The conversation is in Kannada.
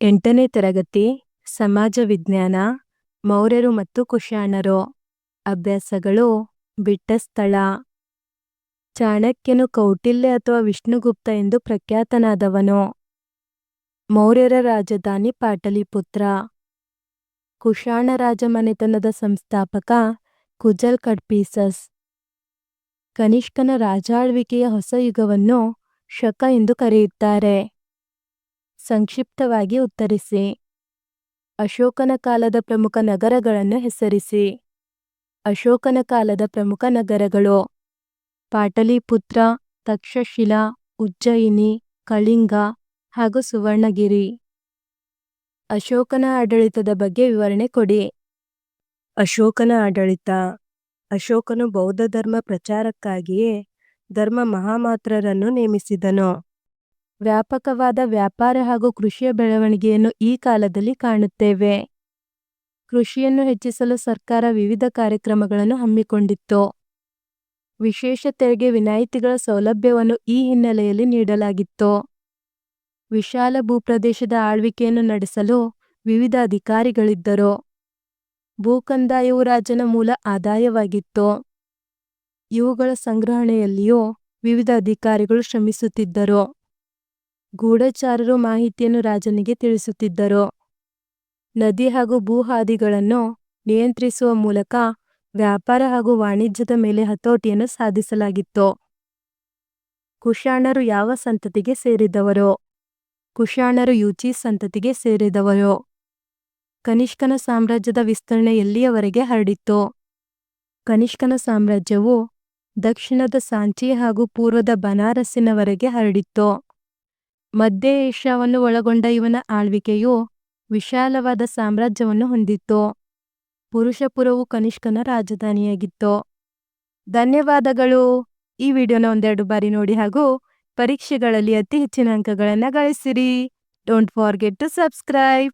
ಎಂಟನೇ ತರಗತಿ, ಸಮಾಜ ವಿಜ್ಞಾನ, ಮೌರ್ಯರು ಮತ್ತು ಕುಶಾಣರು. ಅಭ್ಯಾಸಗಳು, ಬಿಟ್ಟ ಸ್ಥಳ. ಚಾಣಕ್ಯನು ಕೌಟಿಲ್ಯ ಅಥವಾ ವಿಷ್ಣುಗುಪ್ತ ಎಂದು ಪ್ರಖ್ಯಾತನಾದವನು. ಮೌರ್ಯರ ರಾಜಧಾನಿ ಪಾಟಲಿಪುತ್ರ. ಕುಶಾಣ ರಾಜಮನೆತನದ ಸಂಸ್ಥಾಪಕ ಕುಜಲ್ ಕಡ್ಪೀಸಸ್. ಕನಿಷ್ಕನ ರಾಜಾಳ್ವಿಕೆಯ ಹೊಸ ಯುಗವನ್ನು ಶಕ ಎಂದು ಕರೆಯುತ್ತಾರೆ. ಸಂಕ್ಷಿಪ್ತವಾಗಿ ಉತ್ತರಿಸಿ. ಅಶೋಕನ ಕಾಲದ ಪ್ರಮುಖ ನಗರಗಳನ್ನು ಹೆಸರಿಸಿ. ಅಶೋಕನ ಕಾಲದ ಪ್ರಮುಖ ನಗರಗಳು ಪಾಟಲಿಪುತ್ರ, ತಕ್ಷಶಿಲಾ, ಉಜ್ಜಯಿನಿ, ಕಳಿಂಗ ಹಾಗೂ ಸುವರ್ಣಗಿರಿ. ಅಶೋಕನ ಆಡಳಿತದ ಬಗ್ಗೆ ವಿವರಣೆ ಕೊಡಿ. ಅಶೋಕನ ಆಡಳಿತ. ಅಶೋಕನು ಬೌದ್ಧ ಧರ್ಮ ಪ್ರಚಾರಕ್ಕಾಗಿಯೇ ಧರ್ಮ ಮಹಾಮಾತ್ರರನ್ನು ನೇಮಿಸಿದನು. ವ್ಯಾಪಕವಾದ ವ್ಯಾಪಾರ ಹಾಗೂ ಕೃಷಿಯ ಬೆಳವಣಿಗೆಯನ್ನು ಈ ಕಾಲದಲ್ಲಿ ಕಾಣುತ್ತೇವೆ. ಕೃಷಿಯನ್ನು ಹೆಚ್ಚಿಸಲು ಸರ್ಕಾರ ವಿವಿಧ ಕಾರ್ಯಕ್ರಮಗಳನ್ನು ಹಮ್ಮಿಕೊಂಡಿತ್ತು. ವಿಶೇಷ ತೆರಿಗೆ ವಿನಾಯಿತಿಗಳ ಸೌಲಭ್ಯವನ್ನು ಈ ಹಿನ್ನೆಲೆಯಲ್ಲಿ ನೀಡಲಾಗಿತ್ತು. ವಿಶಾಲ ಭೂಪ್ರದೇಶದ ಆಳ್ವಿಕೆಯನ್ನು ನಡೆಸಲು ವಿವಿಧ ಅಧಿಕಾರಿಗಳಿದ್ದರು. ಭೂಕಂದಾಯವು ರಾಜನ ಮೂಲ ಆದಾಯವಾಗಿತ್ತು. ಇವುಗಳ ಸಂಗ್ರಹಣೆಯಲ್ಲಿಯೂ ವಿವಿಧ ಅಧಿಕಾರಿಗಳು ಶ್ರಮಿಸುತ್ತಿದ್ದರು. ಗೂಢಚಾರರು ಮಾಹಿತಿಯನ್ನು ರಾಜನಿಗೆ ತಿಳಿಸುತ್ತಿದ್ದರು. ನದಿ ಹಾಗೂ ಭೂಹಾದಿಗಳನ್ನು ನಿಯಂತ್ರಿಸುವ ಮೂಲಕ ವ್ಯಾಪಾರ ಹಾಗೂ ವಾಣಿಜ್ಯದ ಮೇಲೆ ಹತೋಟಿಯನ್ನು ಸಾಧಿಸಲಾಗಿತ್ತು. ಕುಶಾಣರು ಯಾವ ಸಂತತಿಗೆ ಸೇರಿದವರು? ಕುಶಾಣರು ಯುಚಿ ಸಂತತಿಗೆ ಸೇರಿದವರು. ಕನಿಷ್ಕನ ಸಾಮ್ರಾಜ್ಯದ ವಿಸ್ತರಣೆ ಎಲ್ಲಿಯವರೆಗೆ ಹರಡಿತ್ತು? ಕನಿಷ್ಕನ ಸಾಮ್ರಾಜ್ಯವು ದಕ್ಷಿಣದ ಸಾಂಚಿ ಹಾಗೂ ಪೂರ್ವದ ಬನಾರಸ್ಸಿನವರೆಗೆ ಹರಡಿತ್ತು. ಮಧ್ಯ ಏಷ್ಯಾವನ್ನು ಒಳಗೊಂಡ ಇವನ ಆಳ್ವಿಕೆಯು ವಿಶಾಲವಾದ ಸಾಮ್ರಾಜ್ಯವನ್ನು ಹೊಂದಿತ್ತು. ಪುರುಷಪುರವು ಕನಿಷ್ಕನ ರಾಜಧಾನಿಯಾಗಿತ್ತು. ಧನ್ಯವಾದಗಳು. ಈ ವಿಡಿಯೋನ ಒಂದೆರಡು ಬಾರಿ ನೋಡಿ ಹಾಗೂ ಪರೀಕ್ಷೆಗಳಲ್ಲಿ ಅತಿ ಹೆಚ್ಚಿನ ಅಂಕಗಳನ್ನು ಗಳಿಸಿರಿ. Don't forget to subscribe